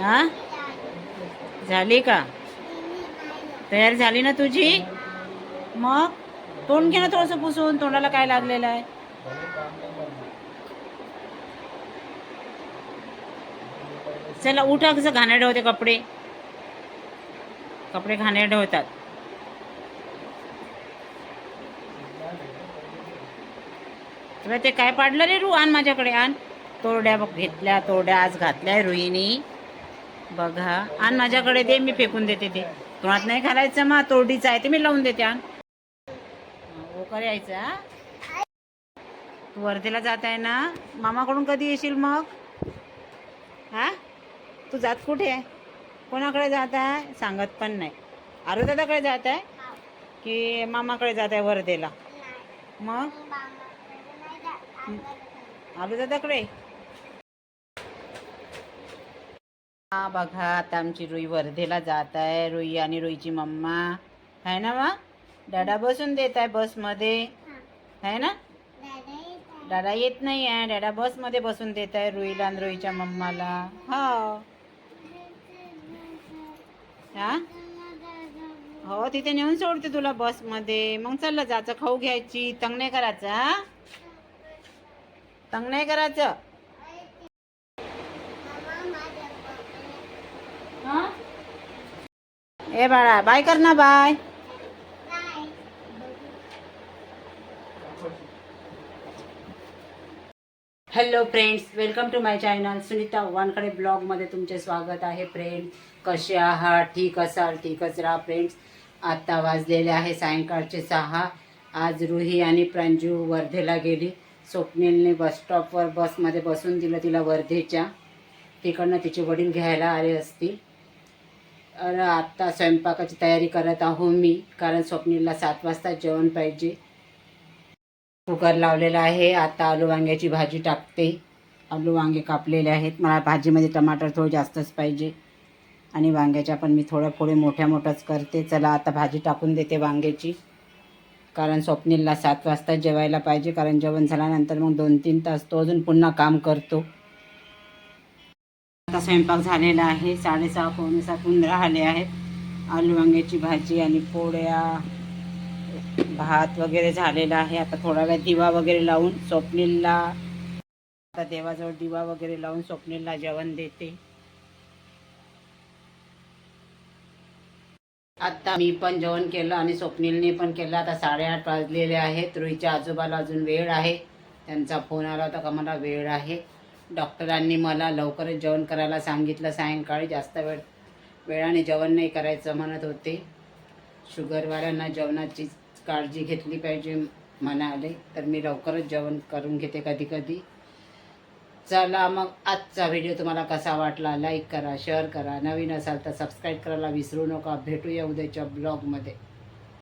हा? झाली का? तयार झाली ना तुझी? मग? तोंड घे ना थोडंसं पुसून. तोंडाला काय लागलेलं आहे? चला उठा कसं घाणेरडे होते कपडे. कपडे घाणेरडे होतात. तुला ते काय पाडलं रे रू? आण माझ्याकडे आण. तोरड्या बघ घेतल्या तोरड्या आज घातल्या रुईनी. बघा. आण माझ्याकडे दे मी फेकून देते ते. तोंडात नाही घालायचं मग तोरडीचं आहे ते मी लावून देते आण. ओकर यायचं हा? तू वर्धेला जात आहे ना? मामाकडून कधी येशील मग? हा? तू जात कुठे आहे? कोणाकडे जात आहे? सांगत पण नाही. आरुदादाकडे जात आहे? की मामाकडे जात आहे वर्धेला? मग? आरुदादाकडे? हा बघा आता आमची रुई वर्धेला जात आहे. रुई आणि रुईची मम्मा. है ना मग डाडा बसून देत आहे बसमध्ये. है ना? दादा येत नाही आहे. डाडा बसमध्ये बसून देत आहे रुईला आणि रुईच्या मम्माला. हो. हा? हो तिथे नेऊन सोडते तुला बसमध्ये. मग चाललं जायचं. खाऊ घ्यायची. तंग नाही करायचं हा? तंग नाही करायचं हा? ए बाळा बाय कर ना bye. Hello friends welcome to my channel Sunita Wankade ब्लॉगमध्ये तुमचे स्वागत आहे. फ्रेंड कसे आहात? ठीक असाल? ठीकच राहा फ्रेंड्स आत्ता वाजलेले आहे सायंकाळचे सहा. आज रुही आणि प्रांजू वर्धेला गेली. स्वप्नीलने बसस्टॉपवर बसमध्ये बसून दिलं तिला वर्धेच्या. तिकडनं तिचे वडील घ्यायला आले असतील. आत्ता स्वयंपाकाची तयारी करत आहो मी कारण स्वप्नीलला सात वाजता जेवण पाहिजे. कुकर लावलेला आहे आता आलू वांग्याची भाजी टाकते. आलू वांगे कापलेले आहेत. मला भाजीमध्ये टमाटर थोडं जास्तच पाहिजे. आणि वांग्याच्या पण मी थोड्या थोडे मोठ्या मोठ्याच करते. चला आता भाजी टाकून देते वांग्याची. कारण स्वप्नीलला सात वाजता जेवायला पाहिजे. कारण जेवण झाल्यानंतर मग दोन तीन तास तो अजून पुन्हा काम करतो. आता स्वयंपाक झालेला आहे. साडेसहा पावणे सात होऊन राहिले आहेत. आलू वांग्याची भाजी आणि पोळ्या भात वगैरे झालेला आहे. आता थोडा वेळ दिवा वगैरे लावून स्वप्नीलला आता देवाजवळ दिवा वगैरे लावून स्वप्नीलला जेवण देते. आत्ता मी पण जेवण केलं आणि स्वप्नीलने पण केलं. आता साडेआठ वाजलेले आहेत. रुईच्या आजोबाला अजून वेळ आहे. त्यांचा फोन आला होता का मला? वेळ आहे. डॉक्टरांनी मला लवकरच जेवण करायला सांगितलं. सायंकाळी जास्त वेळ वेळाने जेवण नाही करायचं म्हणत होते. शुगरवाल्यांना जेवणाची काळजी घेतली पाहिजे म्हणाले. तर मी लवकरच जेवण करून घेते कधी कधी. चला मग आजचा व्हिडिओ तुम्हाला कसा वाटला? लाईक करा शेअर करा. नवीन असाल तर सबस्क्राईब करायला विसरू नका. भेटूया उद्याच्या ब्लॉगमध्ये.